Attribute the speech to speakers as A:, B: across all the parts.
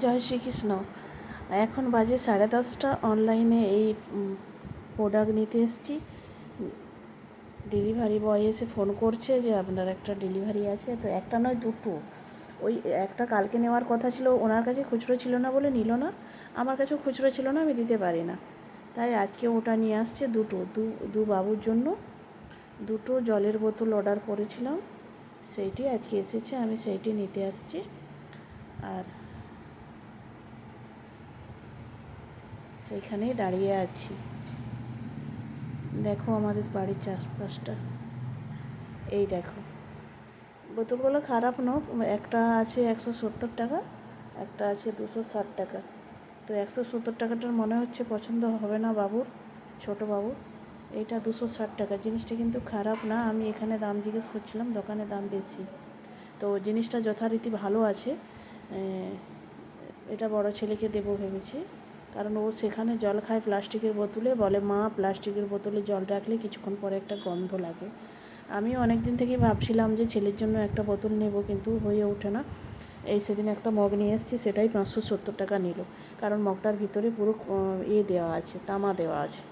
A: জয় শ্রীকৃষ্ণ। এখন বাজে সাড়ে দশটা। অনলাইনে এই প্রোডাক্ট নিতে এসেছি। ডেলিভারি বয় এসে ফোন করছে যে, আপনার একটা ডেলিভারি আছে। তো একটা নয়, দুটো। ওই একটা কালকে নেওয়ার কথা ছিল, ওনার কাছে খুচরো ছিল না বলে নিল না। আমার কাছেও খুচরো ছিল না, আমি দিতে পারি না। তাই আজকে ওটা নিয়ে আসছে দুটো। দু দু বাবুর জন্য। দুটো জলের বোতল অর্ডার করেছিলাম। সেইটি আজকে এসেছে, আমি সেইটি নিতে আসছি। আর স- সেইখানেই দাঁড়িয়ে আছি। দেখো আমাদের বাড়ির চাষবাসটা। এই দেখো। বোতলগুলো খারাপ নয়, একটা আছে একশো সত্তর টাকা, একটা আছে দুশো ষাট টাকা। তো একশো সত্তর টাকাটার মনে হচ্ছে পছন্দ হবে না বাবুর, ছোট বাবুর। এইটা দুশো ষাট টাকা। জিনিসটা কিন্তু খারাপ না। আমি এখানে দাম জিজ্ঞেস করছিলাম, দোকানে দাম বেশি। তো জিনিসটা যথারীতি ভালো আছে। এটা বড় ছেলেকে দেবো ভেবেছি। কারণ ও সেখানে জল খায় প্লাস্টিকের বোতলে, বলে, মা, প্লাস্টিকের বোতলে জল রাখলে কিছুক্ষণ পরে একটা গন্ধ লাগে। আমি অনেক দিন থেকেই ভাবছিলাম যে ছেলের জন্য একটা বোতল নেব, কিন্তু হয়ে ওঠে না। এই সেদিন একটা মগ নিয়ে এসেছি, সেটাই পাঁচশো সত্তর টাকা নিল। কারণ মগটার ভিতরে পুরো ইয়ে দেওয়া আছে, তামা দেওয়া আছে।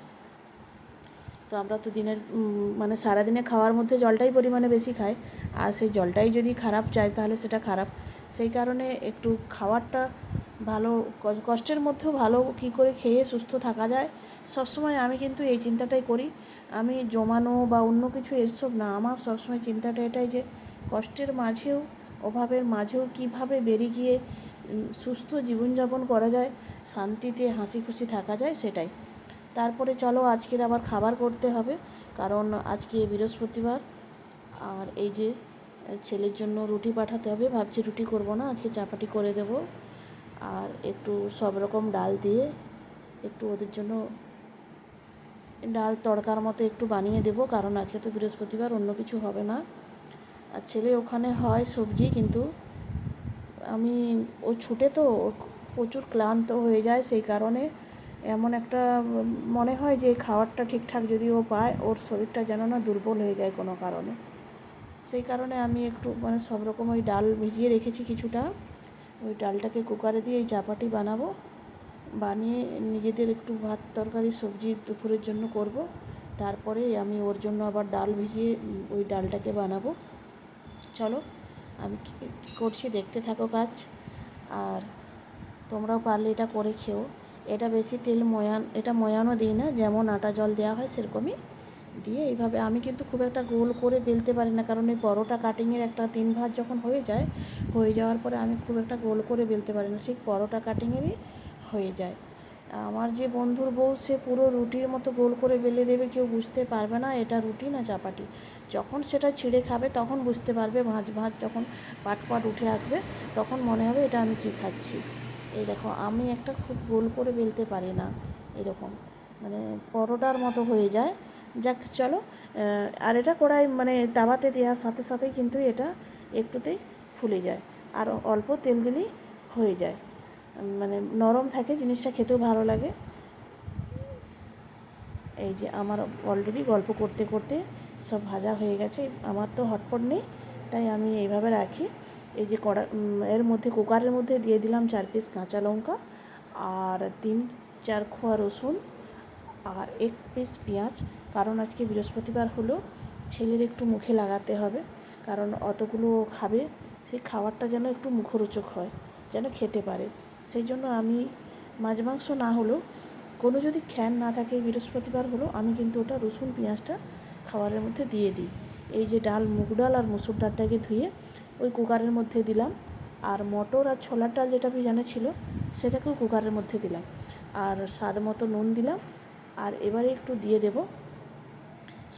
A: তো আমরা তো দিনের মানে সারাদিনে খাওয়ার মধ্যে জলটাই পরিমাণে বেশি খাই। আর সেই জলটাই যদি খারাপ চাই, তাহলে সেটা খারাপ। সেই কারণে একটু খাবারটা ভালো কষ্টের মধ্যেও ভালো কী করে খেয়ে সুস্থ থাকা যায়। সবসময় আমি কিন্তু এই চিন্তাটাই করি। আমি জমানো বা অন্য কিছু এসব না, আমার সবসময় চিন্তাটা এটাই যে কষ্টের মাঝেও, অভাবের মাঝেও কীভাবে বেরিয়ে গিয়ে সুস্থ জীবনযাপন করা যায়, শান্তিতে হাসি খুশি থাকা যায় সেটাই। তারপরে চলো আজকের আবার খাবার করতে হবে, কারণ আজকে বৃহস্পতিবার। আর এই যে, ছেলের জন্য রুটি পাঠাতে হবে, ভাবছি রুটি করব না, আজকে চাপাটি করে দেব। আর একটু সব রকম ডাল দিয়ে একটু ওদের জন্য ডাল তড়কার মতো একটু বানিয়ে দেবো, কারণ আজকে তো বৃহস্পতিবার, অন্য কিছু হবে না। আর ছেলে ওখানে হয় সবজি, কিন্তু আমি, ও ছুটে তো প্রচুর ক্লান্ত হয়ে যায় সেই কারণে। এমন একটা মনে হয় যে খাবারটা ঠিকঠাক যদি ও পায়, ওর শরীরটা যেন না দুর্বল হয়ে যায় কোনো কারণে। সেই কারণে আমি একটু মানে সব রকম ওই ডাল ভিজিয়ে রেখেছি কিছুটা। ওই ডালটাকে কুকারে দিয়ে এই চাপাটি বানাবো। বানিয়ে নিজেদের একটু ভাত তরকারি, সবজি দুপুরের জন্য করব। তারপরে আমি ওর জন্য আবার ডাল ভিজিয়ে ওই ডালটাকে বানাবো। চলো, আমি করছি দেখতে থাকো কাজ আর তোমরাও পারলে এটা করে খেও। এটা বেশি তেল ময়ান, এটা ময়ানও দিই না, যেমন আটা জল দেওয়া হয় সেরকমই দিয়ে এইভাবে আমি কিন্তু খুব একটা গোল করে বেলতে পারি না। কারণ এই পরোটা কাটিংয়ের একটা তিন ভাঁজ যখন হয়ে যায়, হয়ে যাওয়ার পরে আমি খুব একটা গোল করে বেলতে পারি না। ঠিক পরোটা কাটিংয়েরই হয়ে যায়। আমার যে বন্ধুর বউ, সে পুরো রুটির মতো গোল করে বেলে দেবে, কেউ বুঝতে পারবে না এটা রুটি না চাপাটি। যখন সেটা ছিঁড়ে খাবে, তখন বুঝতে পারবে ভাঁজ ভাঁজ যখন পাট পাট উঠে আসবে, তখন মনে হবে এটা আমি কি খাচ্ছি। এই দেখো, আমি একটা খুব গোল করে বেলতে পারি না, এরকম। মানে পরোটার মতো হয়ে যায়। যাক, চলো। আর এটা কড়াই মানে তাওয়াতে দেওয়ার সাথে সাথেই কিন্তু এটা একটুতেই ফুলে যায়। আর অল্প তেল দিলেই হয়ে যায়। মানে নরম থাকে, জিনিসটা খেতেও ভালো লাগে। এই যে আমার অলরেডি গল্প করতে করতে সব ভাজা হয়ে গেছে। আমার তো হটপট নেই, তাই আমি এইভাবে রাখি। এই যে কড়া এর মধ্যে, কুকারের মধ্যে দিয়ে দিলাম চার পিস কাঁচা লঙ্কা আর তিন, চার খোয়া রসুন আর এক পিস পেঁয়াজ। কারণ আজকে বৃহস্পতিবার হলো, ছেলের একটু মুখে লাগাতে হবে। কারণ অতগুলো খাবে, সেই খাবারটা যেন একটু মুখরোচক হয়, যেন খেতে পারে। সেই জন্য আমি মাছ মাংস না হলেও, কোনো যদি খ্যান না থাকে বৃহস্পতিবার হলো, আমি কিন্তু ওটা রসুন, পেঁয়াজটা খাবারের মধ্যে দিয়ে দিই। এই যে ডাল, মুগ ডাল আর মুসুর ডালটাকে ধুয়ে ওই কুকারের মধ্যে দিলাম। আর মটর আর ছোলার ডাল যেটা ভিজানো ছিল, সেটাকেও কুকারের মধ্যে দিলাম। আর স্বাদ মতো নুন দিলাম। আর এবারে একটু দিয়ে দেব।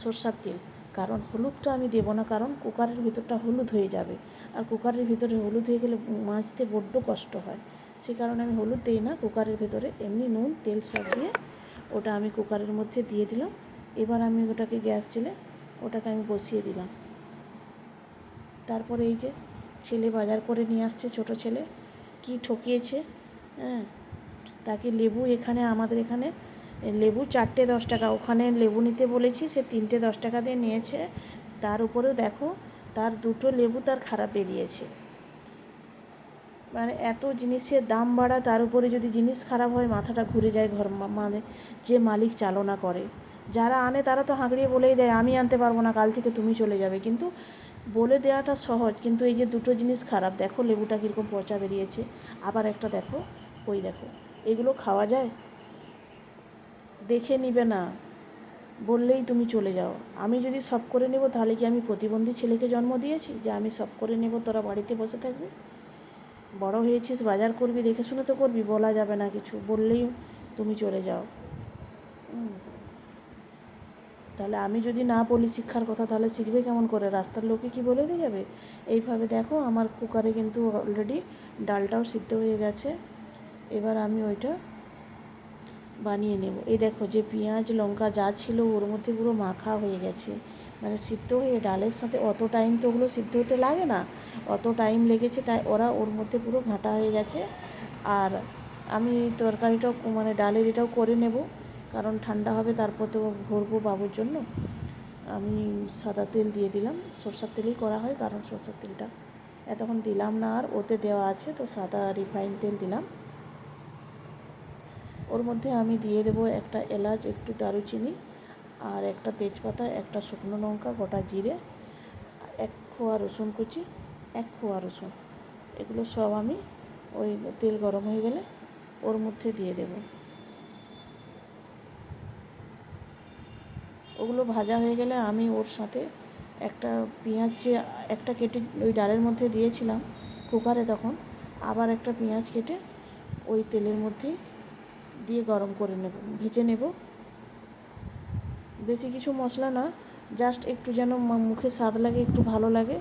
A: সর্ষার তেল। কারণ হলুদটা আমি দেবো না, কারণ কুকারের ভিতরটা হলুদ হয়ে যাবে। আর কুকারের ভিতরে হলুদ হয়ে গেলে মাছতে বড্ড কষ্ট হয়। সে কারণে আমি হলুদ দিই না, কুকারের ভিতরে। এমনি নুন, তেল সব দিয়ে ওটা আমি কুকারের মধ্যে দিয়ে দিলাম। এবার আমি ওটাকে গ্যাস জেলে ওটাকে আমি বসিয়ে দিলাম। তারপরে এই যে ছেলে বাজার করে নিয়ে আসছে, ছোট ছেলে। কি ঠকিয়েছে হ্যাঁ? তাকে লেবু এখানে, আমাদের এখানে লেবু চারটে দশ টাকা। ওখানে লেবু নিতে বলেছি, সে তিনটে দশ টাকা দিয়ে নিয়েছে। তার উপরেও দেখো, তার দুটো লেবু তার খারাপ বেরিয়েছে। মানে এত জিনিসের দাম বাড়া, তার উপরে যদি জিনিস খারাপ হয়, মাথাটা ঘুরে যায় ঘর মানে যে মালিক চালনা করে। যারা আনে, তারা তো হাঁকড়িয়ে বলেই দেয়, আমি আনতে পারব না, কাল থেকে তুমি চলে যাবে। কিন্তু বলে দেওয়াটা সহজ, কিন্তু এই যে দুটো জিনিস খারাপ, দেখো লেবুটা কীরকম পচা বেরিয়েছে। আবার একটা দেখো, ওই দেখো, এগুলো খাওয়া যায়? দেখে নিবে না। বললেই তুমি চলে যাও। আমি যদি সব করে নেব, তাহলে কি আমি প্রতিবন্ধী ছেলেকে জন্ম দিয়েছি? যে আমি সব করে নেব, তোরা বাড়িতে বসে থাকবি? বড় হয়েছিস, বাজার করবি, দেখে শুনে তো করবি, বলা যাবে না কিছু। বললেই তুমি চলে যাও। তাহলে আমি যদি না বলি শিক্ষার কথা, তাহলে শিখবে কেমন করে? রাস্তার লোকে কি বলে দিয়ে যাবে? এইভাবে দেখো, আমার কুকারে কিন্তু অলরেডি ডালটাও সিদ্ধ হয়ে গেছে। এবার আমি ওইটা বানিয়ে নেব। এই দেখো যে পেঁয়াজ, লঙ্কা যা ছিল ওর মধ্যে পুরো মাখা হয়ে গেছে। মানে সিদ্ধ হয়ে ডালের সাথে অত টাইম তো ওগুলো সিদ্ধ হতে লাগে না। অত টাইম লেগেছে তাই ওরা ওর মধ্যে পুরো ঘাঁটা হয়ে গেছে। আর আমি তরকারিটাও মানে ডালের এটাও করে নেব, কারণ ঠান্ডা হবে তারপর তো ভরবো বাবুর জন্য। আমি সাদা তেল দিয়ে দিলাম। সরষের তেলেই করা হয়, কারণ সরষের তেলটা এতক্ষণ দিলাম না আর ওতে দেওয়া আছে, তো সাদা রিফাইন তেল দিলাম। ওর মধ্যে আমি দিয়ে দেবো একটা এলাচ, একটু দারুচিনি আর একটা তেজপাতা, একটা শুকনো লঙ্কা, গোটা জিরে, এক খোয়া রসুন কুচি, এক খোয়া রসুন। এগুলো সব আমি ওই তেল গরম হয়ে গেলে ওর মধ্যে দিয়ে দেব। ওগুলো ভাজা হয়ে গেলে আমি ওর সাথে একটা পেঁয়াজ যে একটা কেটে ওই ডালের মধ্যে দিয়েছিলাম কুকারে তখন, আবার একটা পেঁয়াজ কেটে ওই তেলের মধ্যেই দিয়ে গরম করে নেব, ভেজে নেব। বেশি কিছু মশলা না জাস্ট একটু যেন মুখে স্বাদ লাগে, একটু ভালো লাগে,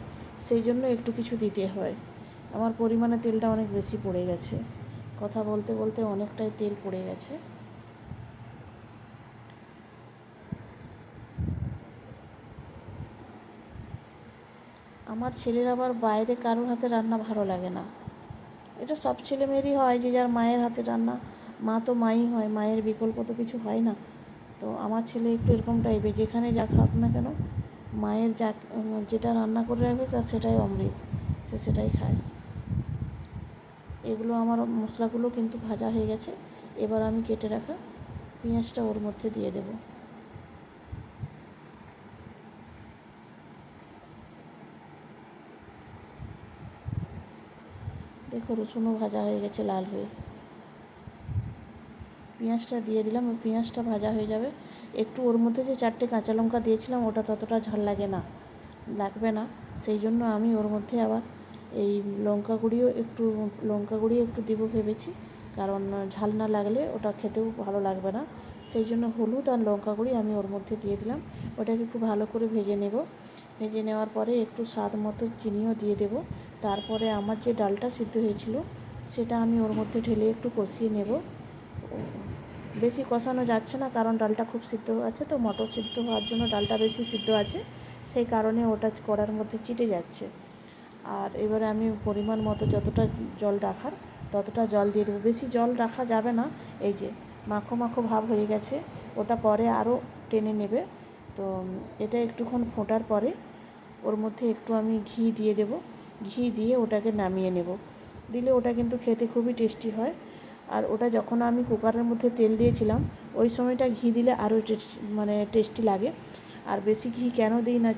A: সেই জন্য একটু কিছু দিতে হয়। আমার পরিমাণে তেলটা অনেক বেশি পড়ে গেছে। কথা বলতে বলতে অনেকটাই তেল পড়ে গেছে। আমার ছেলের আবার বাইরে কারোর হাতে রান্না ভালো লাগে না। এটা সব ছেলে মেয়েরই হয় যে যার মায়ের হাতে রান্না মা তো মাই হয়, মায়ের বিকল্প তো কিছু হয় না। তো আমার ছেলে একটু এরকম টাইপের যেখানে যা খাক না কেন, মায়ের যা, যেটা রান্না করে রাখবে তা সেটাই অমৃত, সে সেটাই খায়। এগুলো আমার মশলাগুলো কিন্তু ভাজা হয়ে গেছে, এবার আমি কেটে রাখা পেঁয়াজটা ওর মধ্যে দিয়ে দেবো। দেখো রসুনও ভাজা হয়ে গেছে লাল হয়ে। পেঁয়াজটা দিয়ে দিলাম, ওই পেঁয়াজটা ভাজা হয়ে যাবে। একটু ওর মধ্যে যে চারটে কাঁচা লঙ্কা দিয়েছিলাম, ওটা ততটা ঝাল লাগে না, লাগবে না। সেই জন্য আমি ওর মধ্যে আবার এই লঙ্কা গুঁড়িও একটু, লঙ্কা গুঁড়িও একটু দেবো ভেবেছি, কারণ ঝাল না লাগলে ওটা খেতেও ভালো লাগবে না। সেই জন্য হলুদ আর লঙ্কা গুঁড়ি আমি ওর মধ্যে দিয়ে দিলাম, ওটাকে একটু ভালো করে ভেজে নেব। ভেজে নেওয়ার পরে একটু স্বাদ মতো চিনিও দিয়ে দেব। তারপরে আমার যে ডালটা সিদ্ধ হয়েছিল, সেটা আমি ওর মধ্যে ঢেলে একটু কষিয়ে নেব। বেশি কষানো যাচ্ছে না, কারণ ডালটা খুব সিদ্ধ আছে তো, মটর সিদ্ধ হওয়ার জন্য ডালটা বেশি সিদ্ধ আছে, সেই কারণে ওটা কড়ার মধ্যে চিটে যাচ্ছে। আর এবারে আমি পরিমাণ মতো যতটা জল রাখার, ততটা জল দিয়ে দেবো। বেশি জল রাখা যাবে না, এই যে মাখো মাখো ভাব হয়ে গেছে, ওটা পরে আরও টেনে নেবে। তো এটা একটুক্ষণ ফোটার পরে ওর মধ্যে একটু আমি ঘি দিয়ে দেব, ঘি দিয়ে ওটাকে নামিয়ে নেব। দিলে ওটা কিন্তু খেতে খুবই টেস্টি হয় আর ওটা যখন আমি কুকারের মধ্যে তেল দিয়েছিলাম, ওই সময়টা ঘি দিলে আরও মানে টেস্টি লাগে। আর বেশি ঘি কেন দিই না